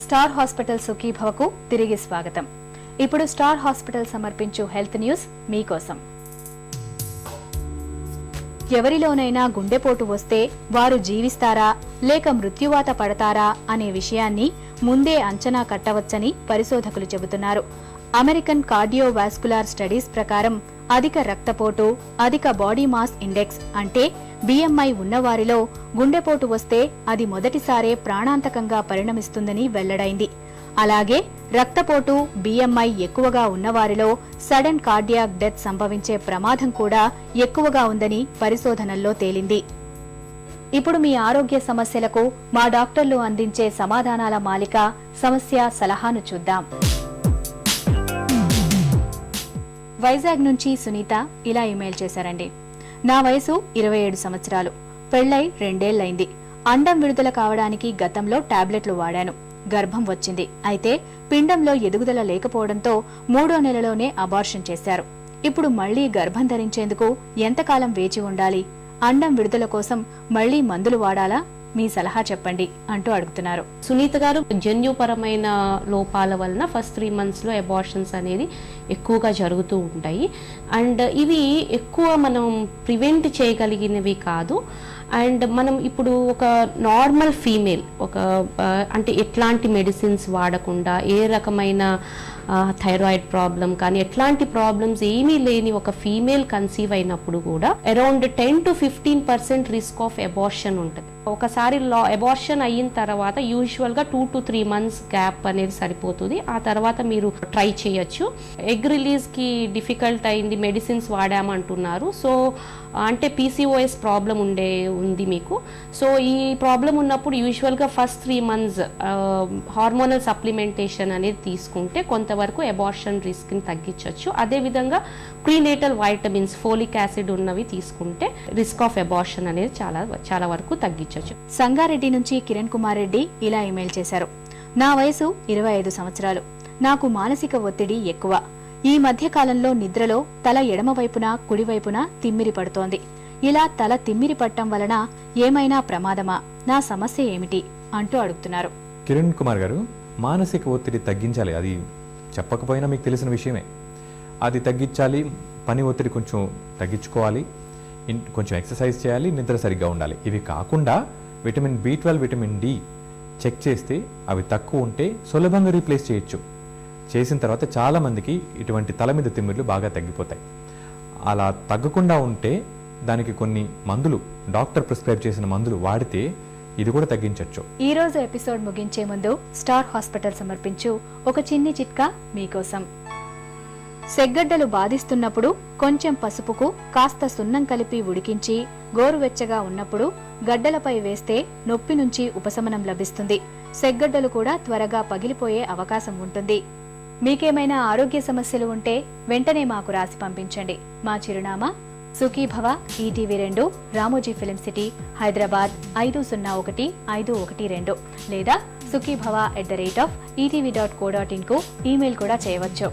Star hospital సుఖీభవకు తిరిగి స్వాగతం. ఇప్పుడు స్టార్ హాస్పిటల్ సమర్పించు హెల్త్ న్యూస్ మీకోసం. ఎవరిలోనైనా గుండెపోటు వస్తే వారు జీవిస్తారా లేక మృత్యువాత పడతారా అనే విషయాన్ని ముందే అంచనా కట్టవచ్చని పరిశోధకులు చెబుతున్నారు. అమెరికన్ కార్డియోవాస్కులార్ స్టడీస్ ప్రకారం అధిక రక్తపోటు అధిక బాడీ మాస్ ఇండెక్స్ అంటే బిఎంఐ ఉన్నవారిలో గుండెపోటు వస్తే అది మొదటిసారే ప్రాణాంతకంగా పరిణమిస్తుందని వెల్లడైంది. అలాగే రక్తపోటు బిఎంఐ ఎక్కువగా ఉన్నవారిలో సడన్ కార్డియాక్ డెత్ సంభవించే ప్రమాదం కూడా ఎక్కువగా ఉందని పరిశోధనల్లో తేలింది. ఇప్పుడు మీ ఆరోగ్య సమస్యలకు మా డాక్టర్లు అందించే సమాధానాల మాలిక సమస్య సలహాను చూద్దాం. వైజాగ్ నుంచి సునీత ఇలా ఇమెయిల్ చేశారండి. నా వయసు ఇరవై ఏడు సంవత్సరాలు. పెళ్ళై రెండేళ్ళైంది అండం విడుదల కావడానికి గతంలో టాబ్లెట్లు వాడాను. గర్భం వచ్చింది. అయితే పిండంలో ఎదుగుదల లేకపోవడంతో మూడో నెలలోనే అబార్షన్ చేశారు. ఇప్పుడు మళ్ళీ గర్భం ధరించేందుకు ఎంతకాలం వేచి ఉండాలి? అండం విడుదల కోసం మళ్ళీ మందులు వాడాలా? మీ సలహా చెప్పండి అంటూ అడుగుతున్నారు. సునీత గారు జన్యుపరమైన లోపాల వలన ఫస్ట్ త్రీ మంత్స్లో అబార్షన్స్ అనేది ఎక్కువగా జరుగుతూ ఉంటాయి. అండ్ ఇవి ఎక్కువ మనం ప్రివెంట్ చేయగలిగినవి కాదు. అండ్ మనం ఇప్పుడు ఒక నార్మల్ ఫీమేల్ ఒక అంటే ఎట్లాంటి మెడిసిన్స్ వాడకుండా ఏ రకమైన థైరాయిడ్ ప్రాబ్లం కానీ ఎట్లాంటి ప్రాబ్లమ్స్ ఏమీ లేని ఒక ఫీమేల్ కన్సీవ్ అయినప్పుడు కూడా around ten to fifteen percent risk of abortion ఉంటుంది. ఒకసారి లా అబార్షన్ అయిన తర్వాత యూజువల్గా two to three months gap అనేది సరిపోతుంది. ఆ తర్వాత మీరు ట్రై చేయొచ్చు. ఎగ్ రిలీజ్కి డిఫికల్ట్ అయింది మెడిసిన్స్ వాడామంటున్నారు. సో అంటే పీసీఓఎస్ ప్రాబ్లం ఉండే ఉంది మీకు. సో ఈ ప్రాబ్లం ఉన్నప్పుడు యూజువల్గా first three months hormonal supplementation అనేది తీసుకుంటే కొంతవరకు అబార్షన్ రిస్క్ని తగ్గించవచ్చు అదేవిధంగా ప్రీనేటల్ వైటమిన్స్ ఫోలిక్ యాసిడ్ ఉన్నవి తీసుకుంటే రిస్క్ ఆఫ్ అబార్షన్ అనేది చాలా చాలా వరకు తగ్గించవచ్చు సంగారెడ్డి నుంచి కిరణ్ కుమార్ రెడ్డి ఇలా ఇమెయిల్ చేశారు. నా వయసు ఇరవై ఐదు సంవత్సరాలు. నాకు మానసిక ఒత్తిడి ఎక్కువ. ఈ మధ్య కాలంలో నిద్రలో తల ఎడమవైపున కుడివైపున తిమ్మిరి పడుతోంది. ఇలా తల తిమ్మిరి పట్టం వలన ఏమైనా ప్రమాదమా? నా సమస్య ఏమిటి? అంటూ అడుగుతున్నారు. కిరణ్ కుమార్ గారు మానసిక ఒత్తిడి తగ్గించాలి. అది చెప్పకపోయినా మీకు తెలిసిన విషయమే. అది తగ్గించాలి. పని ఒత్తిడి కొంచెం తగ్గించుకోవాలి. కొంచెం ఎక్సర్సైజ్ చేయాలి. నిద్ర సరిగ్గా ఉండాలి. ఇవి కాకుండా vitamin B twelve vitamin D check చేస్తే అవి తక్కువ ఉంటే సులభంగా రీప్లేస్ చేయొచ్చు. చేసిన తర్వాత చాలామందికి ఇటువంటి తల మీద తిమ్మిర్లు బాగా తగ్గిపోతాయి. అలా తగ్గకుండా ఉంటే దానికి కొన్ని మందులు డాక్టర్ ప్రిస్క్రైబ్ చేసిన మందులు వాడితే ఇది కూడా తగ్గించవచ్చు ఈ రోజు ఎపిసోడ్ ముగించే ముందు స్టార్ హాస్పిటల్ సమర్పించు ఒక చిన్ని చిట్కా మీకోసం. సెగ్గడ్డలు బాధిస్తున్నప్పుడు కొంచెం పసుపుకు కాస్త సున్నం కలిపి ఉడికించి గోరువెచ్చగా ఉన్నప్పుడు గడ్డలపై వేస్తే నొప్పి నుంచి ఉపశమనం లభిస్తుంది. సెగ్గడ్డలు కూడా త్వరగా పగిలిపోయే అవకాశం ఉంటుంది. మీకేమైనా ఆరోగ్య సమస్యలు ఉంటే వెంటనే మాకు రాసి పంపించండి. మా చిరునామా సుఖీభవ ఈటీవీ రెండు రామోజీ ఫిలిం సిటీ హైదరాబాద్ ఐదు సున్నా ఒకటి ఐదు ఒకటి రెండు లేదా Sukhibhava at the rate of ETV dot co dot ఇన్కు email కూడా చేయవచ్చు.